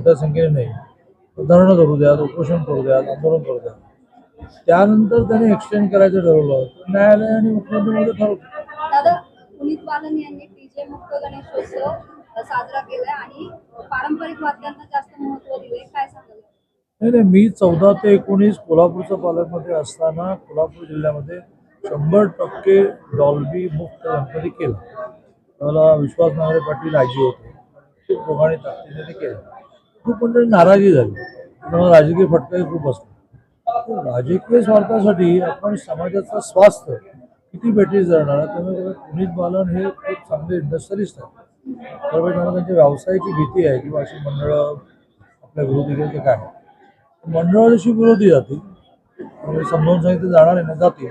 मोठ्या संख्येने नाही. धरणं करू द्यात उपोषण करू द्यात आंदोलन करू द्यात त्यानंतर त्याने एक्सटेंड करायचं ठरवलं. न्यायालय आणि मुख्यमंत्र्यांमध्ये ठरवलं. दादा पुनीत बालन यांनी डीजे मुक्त गणेशोत्सव अ, साजरा केलाय आणि पारंपरिक वाद्यांना जास्त महत्त्व दिलंय. काय सांगाल? नाही नाही मी चौदा ते एकोणीस कोल्हापूरच्या पालकमध्ये असताना कोल्हापूर जिल्ह्यामध्ये शंभर टक्के डॉल्बी मुक्त गणपती केला. त्याला विश्वास नांगरे पाटील आजी होते. खूप दोघांनी ताकदीने केलं. खूप मंडळी नाराजी झाली. त्यामुळे राजकीय फटकाही खूप असतो राजकीय स्वार्थासाठी आपण समाजाचं स्वास्थ्य किती बेटीस जाणार त्यामुळे पुनीत बालन हे खूप चांगले इंडस्ट्रियलिस्ट आहेत. त्यामुळे त्यांना त्यांच्या व्यवसायाची भीती आहे किंवा अशी मंडळं आपल्या विरोधी गेले ते काय मंडळं जशी विरोधी जातील त्यामुळे समजावून सांगितलं जाणार आहे ना जातील.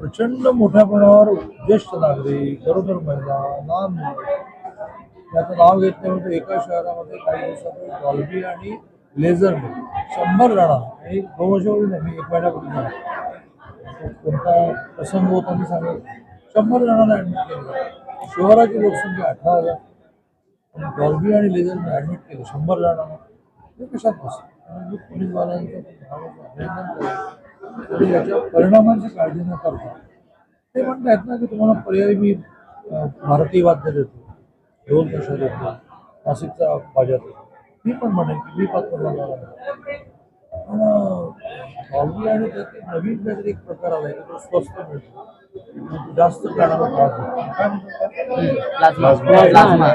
प्रचंड मोठ्या प्रमाणावर ज्येष्ठ नागरिक गरोदर महिला लहान मुलं त्याचं नाव घेत नाही म्हणजे एका शहरामध्ये काही दिवसापूर्वी डॉल्बी आणि लेझर शंभर जणांना आणि दोन वर्षापूर्वी नाही मी एक महिन्यापूर्वी झाला. कोणता प्रसंग होता मी सांगेल. शंभर जणांना ॲडमिट केलं. शहराची लोकसंख्या अठरा हजार. डॉल्बी आणि लेझरने ॲडमिट केलं शंभर जणांना. ते कशात बसतं म्हणजे पोलीसवाल्यांचं अभिनंदन करेल आणि याच्या परिणामांची काळजी न करता ते म्हणतात ना की तुम्हाला पर्यायी मी भारतीय वाद्य देतो. ढोल कशा देतो नाशिकचा बाजा देतो मी पण म्हणेन की मी पात्र बनणार आहे पण डॉल्बी आणि त्यात नवीन काहीतरी एक प्रकार आलाय की तो स्वस्त मिळतो. जास्त कानाला त्रास होतो काय म्हणतात? प्लाझ्मा. प्लाझ्मा.